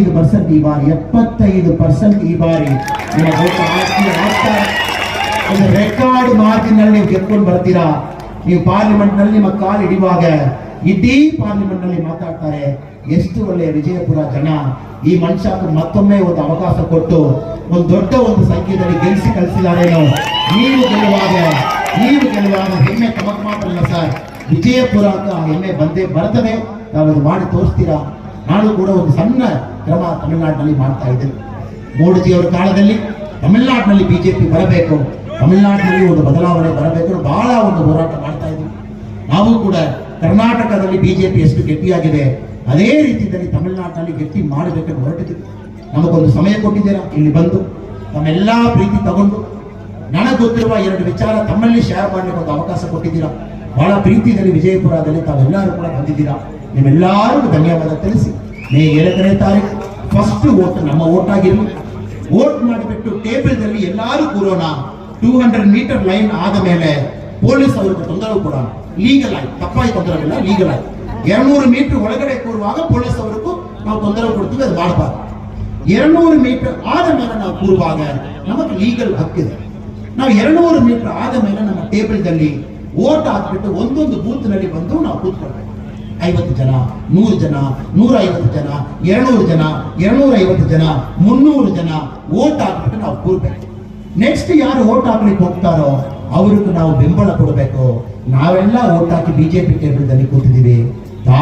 ಎಪ್ಪತ್ತೈದು ಪರ್ಸೆಂಟ್ ಈ ಬಾರಿ, ಎಪ್ಪತ್ತೈದು ಪರ್ಸೆಂಟ್ ಈ ಬಾರಿ ನಿಮ್ಮ. ಒಂದು ರೆಕಾರ್ಡ್ ಮಾರ್ಜಿನ್ನಲ್ಲಿ ನೀವು ಗೆದ್ಕೊಂಡು ಬರ್ತೀರಾ? ನೀವು ಪಾರ್ಲಿಮೆಂಟ್ನಲ್ಲಿ ನಿಮ್ಮ ಕಾಲು ಹಿಡಿಯುವಾಗ ಇಡೀ ಪಾರ್ಲಿಮೆಂಟ್ನಲ್ಲಿ ಮಾತಾಡ್ತಾರೆ. ಎಷ್ಟು ಒಳ್ಳೆಯ ವಿಜಯಪುರ ಜನ. ಈ ಮನುಷ್ಯಕ್ಕೆ ಮತ್ತೊಮ್ಮೆ ಒಂದು ಅವಕಾಶ ಕೊಟ್ಟು ಒಂದು ದೊಡ್ಡ ಒಂದು ಸಂಖ್ಯೆಯಲ್ಲಿ ಗೆಲ್ಲಿಸಿ ಕಳಿಸಿದಾರೇನೋ ನೀವು ಗೆಲ್ಲುವಾಗ ನೀವು ಗೆಲ್ಲುವಾಗ ಹೆಮ್ಮೆ ತಮಕ್ ಮಾತ್ರಲ್ಲ ಸರ್. ವಿಜಯಪುರ ಅಂತ ಹೆಮ್ಮೆ ಬಂದೇ ಬರ್ತದೆ. ನಾವು ಅದು ಮಾಡಿ ತೋರಿಸ್ತೀರಾ? ನಾನು ಕೂಡ ಒಂದು ಸಣ್ಣ ಕ್ರಮ ತಮಿಳುನಾಡಿನಲ್ಲಿ ಮಾಡ್ತಾ ಇದ್ದರು ಮೋಡಿಜಿ ಅವರ ಕಾಲದಲ್ಲಿ ತಮಿಳುನಾಡಿನಲ್ಲಿ ಬಿಜೆಪಿ ಬರಬೇಕು, ತಮಿಳುನಾಡಿನಲ್ಲಿ ಒಂದು ಬದಲಾವಣೆ ಬರಬೇಕು ಬಹಳ ಒಂದು ಹೋರಾಟ ಮಾಡ್ತಾ ಇದ್ದೀವಿ ನಾವು ಕೂಡ ಕರ್ನಾಟಕದಲ್ಲಿ ಬಿಜೆಪಿ ಎಷ್ಟು ಗಟ್ಟಿಯಾಗಿದೆ ಅದೇ ರೀತಿಯಲ್ಲಿ ತಮಿಳುನಾಡಿನಲ್ಲಿ ಗಟ್ಟಿ ಮಾಡಬೇಕು ಹೊರಟಿದ್ದೀವಿ. ನಮಗೊಂದು ಸಮಯ ಕೊಟ್ಟಿದ್ದೀರಾ? ಇಲ್ಲಿ ಬಂದು ತಮ್ಮೆಲ್ಲಾ ಪ್ರೀತಿ ತಗೊಂಡು ನನಗೆ ಗೊತ್ತಿರುವ ಎರಡು ವಿಚಾರ ತಮ್ಮಲ್ಲಿ ಶೇರ್ ಮಾಡಲಿಕ್ಕೆ ಒಂದು ಅವಕಾಶ ಕೊಟ್ಟಿದ್ದೀರಾ? ಬಹಳ ಪ್ರೀತಿಯಲ್ಲಿ ವಿಜಯಪುರದಲ್ಲಿ ತಾವೆಲ್ಲರೂ ಕೂಡ ಬಂದಿದ್ದೀರಾ? ನಿಮ್ಮೆಲ್ಲರಿಗೂ ಧನ್ಯವಾದ ತಿಳಿಸಿ. ಮೇ ಏಳನೇ ತಾರೀಕು ಫಸ್ಟ್ ಓಟ್ ನಮ್ಮ ಓಟ್ ಆಗಿರಲಿ ವೋಟ್ ಮಾಡಿಬಿಟ್ಟು ಟೇಬಲ್ದಲ್ಲಿ ಎಲ್ಲರೂ ಕೂರೋಣ ಟೂ ಹಂಡ್ರೆಡ್ ಮೀಟರ್ ಲೈನ್ ಆದ ಮೇಲೆ ಪೊಲೀಸ್ ಅವ್ರಿಗೆ ತೊಂದರೆ ಕೊಡೋಣ ಲೀಗಲ್ ಆಗಿ ತಪ್ಪಾಗಿ ತೊಂದರೆ ಇಲ್ಲ ಲೀಗಲ್ ಆಗಿ ಎರಡ್ನೂರು ಮೀಟರ್ ಒಳಗಡೆ ಕೂರುವಾಗ ಪೊಲೀಸ್ ಅವ್ರಿಗೂ ನಾವು ತೊಂದರೆ ಕೊಡ್ತೀವಿ ಅದು ಮಾಡಬಾರ್ದು ಎರಡ್ನೂರು ಮೀಟರ್ ಆದ ಮೇಲೆ ನಾವು ಕೂರುವಾಗ ನಮಗೆ ಲೀಗಲ್ ಹಕ್ಕಿದೆ ನಾವು ಎರಡ್ನೂರು ಮೀಟರ್ ಆದ ಮೇಲೆ ನಮ್ಮ ಟೇಬಲ್ದಲ್ಲಿ ಓಟ್ ಹಾಕ್ಬಿಟ್ಟು ಒಂದೊಂದು ಬೂತ್ ನಲ್ಲಿ ಬಂದು ನಾವು ಕೂತ್ಕೊಳ್ಬೇಕು ಐವತ್ತು ಜನ, ನೂರು ಜನ ನೂರ ಐವತ್ತು ಜನ, ಎರಡ್ನೂರು ಜನ ಎರಡ್ನೂರ ಐವತ್ತು ಜನ, ಮುನ್ನೂರು ಜನ ಓಟ್ ಹಾಕ್ಬಿಟ್ಟು ನಾವು ಕೂರ್ಬೇಕು. ನೆಕ್ಸ್ಟ್ ಯಾರು ಓಟ್ ಹಾಕ್ಲಿಕ್ಕೆ ಹೋಗ್ತಾರೋ ಅವ್ರಿಗೂ ನಾವು ಬೆಂಬಲ ಕೊಡಬೇಕು. ನಾವೆಲ್ಲ ಓಟ್ ಹಾಕಿ ಬಿಜೆಪಿ ಟೇಬಲ್ದಲ್ಲಿ ಕೂತಿದ್ದೀವಿ.